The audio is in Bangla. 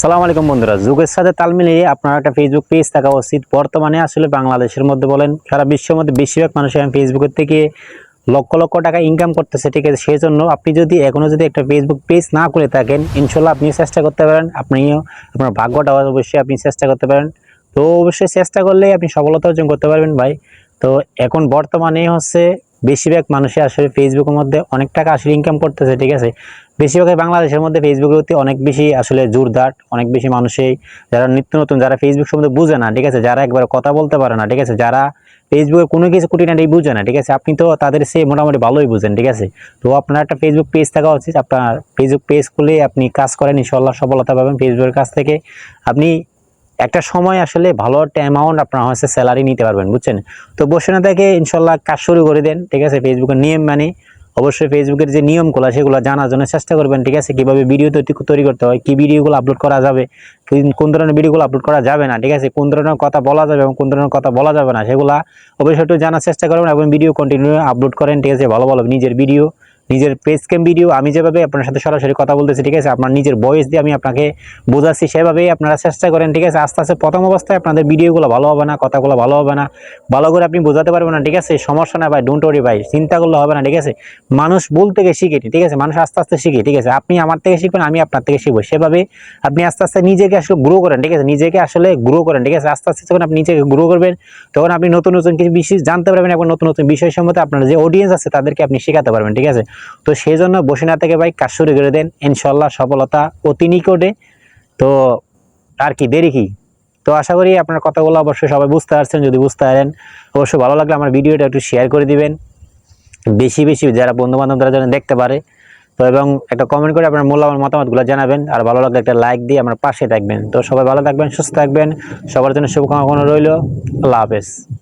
সালাম আলাইকুম বন্ধুরা। যুগের সাথে তাল মিলিয়ে আপনার একটা ফেসবুক পেজ থাকা উচিত। বর্তমানে আসলে বাংলাদেশের মধ্যে বলেন, সারা বিশ্বের মধ্যে বেশিরভাগ মানুষ এখন ফেসবুকের থেকে লক্ষ লক্ষ টাকা ইনকাম করতেছে, ঠিক আছে? সেই জন্য আপনি যদি এখনও যদি একটা ফেসবুক পেজ না করে থাকেন ইনশাল্লাহ আপনি চেষ্টা করতে পারেন। আপনিও আপনার ভাগ্যটা অবশ্যই আপনি চেষ্টা করতে পারেন। তো অবশ্যই চেষ্টা করলে আপনি সফলতা অর্জন করতে পারবেন ভাই। তো এখন বর্তমানে হচ্ছে বেশিরভাগ মানুষই আসলে ফেসবুকের মধ্যে অনেক টাকা আসলে ইনকাম করতেছে, ঠিক আছে? বেশিরভাগ বাংলাদেশের মধ্যে ফেসবুকের প্রতি অনেক বেশি আসলে জোরদার, অনেক বেশি মানুষই যারা নিত্য নতুন, যারা ফেসবুক সম্বন্ধে বুঝে না, ঠিক আছে? যারা একবার কথা বলতে পারে না, ঠিক আছে? যারা ফেসবুকে কোনো কিছু খুঁটিনাটি বুঝে না, ঠিক আছে? আপনি তো তাদের সে মোটামুটি ভালোই বুঝেন, ঠিক আছে? তো আপনার একটা ফেসবুক পেজ থাকা উচিত। আপনার ফেসবুক পেজ খুলে আপনি কাজ করেন ইনশাল্লাহ সফলতা পাবেন ফেসবুকের কাছ থেকে। আপনি একটা সময় আসলে ভালো একটা অ্যামাউন্ট আপনার হচ্ছে স্যালারি নিতে পারবেন, বুঝছেন? তো বসে না থেকে ইনশাল্লাহ কাজ শুরু করে দেন, ঠিক আছে? ফেসবুকের নিয়ম মানে অবশ্যই ফেসবুকের যে নিয়মগুলো সেগুলো জানার জন্য চেষ্টা করবেন, ঠিক আছে? কীভাবে ভিডিও তৈরি করতে হয়, কী ভিডিওগুলো আপলোড করা যাবে কোন ধরনের ভিডিওগুলো আপলোড করা যাবে না, ঠিক আছে? কোন ধরনের কথা বলা যাবে এবং কোন ধরনের কথা বলা যাবে না, সেগুলো অবশ্যই একটু জানার চেষ্টা করবেন এবং ভিডিও কন্টিনিউ আপলোড করেন, ঠিক আছে? ভালো ভালো নিজের ভিডিও নিজের পেজ ক্যাম ভিডিও আমি যেভাবে আপনার সাথে সরাসরি কথা বলতেছি, ঠিক আছে? আপনার নিজের ভয়েস দিয়ে আমি আপনাকে বোঝাচ্ছি, সেভাবেই আপনারা চেষ্টা করেন, ঠিক আছে? আস্তে আস্তে প্রথম অবস্থায় আপনাদের ভিডিওগুলো ভালো হবে না, কথাগুলো ভালো হবে না। ভালো করে আপনি বোঝাতে পারবেন না, ঠিক আছে? সমস্যা না ভাই ডোন্ট ওরি ভাই, চিন্তা করলে হবে না, ঠিক আছে? মানুষ ভুল থেকে শিখে, ঠিক আছে? মানুষ আস্তে আস্তে শিখে, ঠিক আছে? আপনি আমার থেকে শিখবেন, আমি আপনার থেকে শিখব। সেভাবে আপনি আস্তে আস্তে নিজেকে আসলে গ্রো করেন, ঠিক আছে? নিজেকে আসলে গ্রো করেন, ঠিক আছে? আস্তে আস্তে যখন আপনি নিজেকে গ্রো করবেন, তখন আপনি নতুন নতুন কিছু বিষয় জানতে পারবেন এবং নতুন নতুন বিষয় সম্বন্ধে আপনার যে অডিয়েন্স আছে, তাদেরকে আপনি শেখাতে পারবেন, ঠিক আছে? তো সেই জন্য বসে না থেকে ভাই কাজ শুরু করে দেন। ইনশাল্লাহ সফলতা অতি নিকটে। তো আর কি, দেরি কি? তো আশা করি আপনার কথাগুলো অবশ্যই সবাই বুঝতে পারছেন। যদি বুঝতে পারেন, অবশ্যই ভালো লাগলে আমার ভিডিওটা একটু শেয়ার করে দিবেন। বেশি বেশি যারা বন্ধু বান্ধবরা যেন দেখতে পারে। তো এবং একটা কমেন্ট করে আপনার মূল্যবান মতামতগুলো জানাবেন। আর ভালো লাগলে একটা লাইক দিয়ে আমার পাশে থাকবেন। তো সবাই ভালো থাকবেন, সুস্থ থাকবেন। সবার জন্য শুভকামনা রইল। আল্লাহ হাফেজ।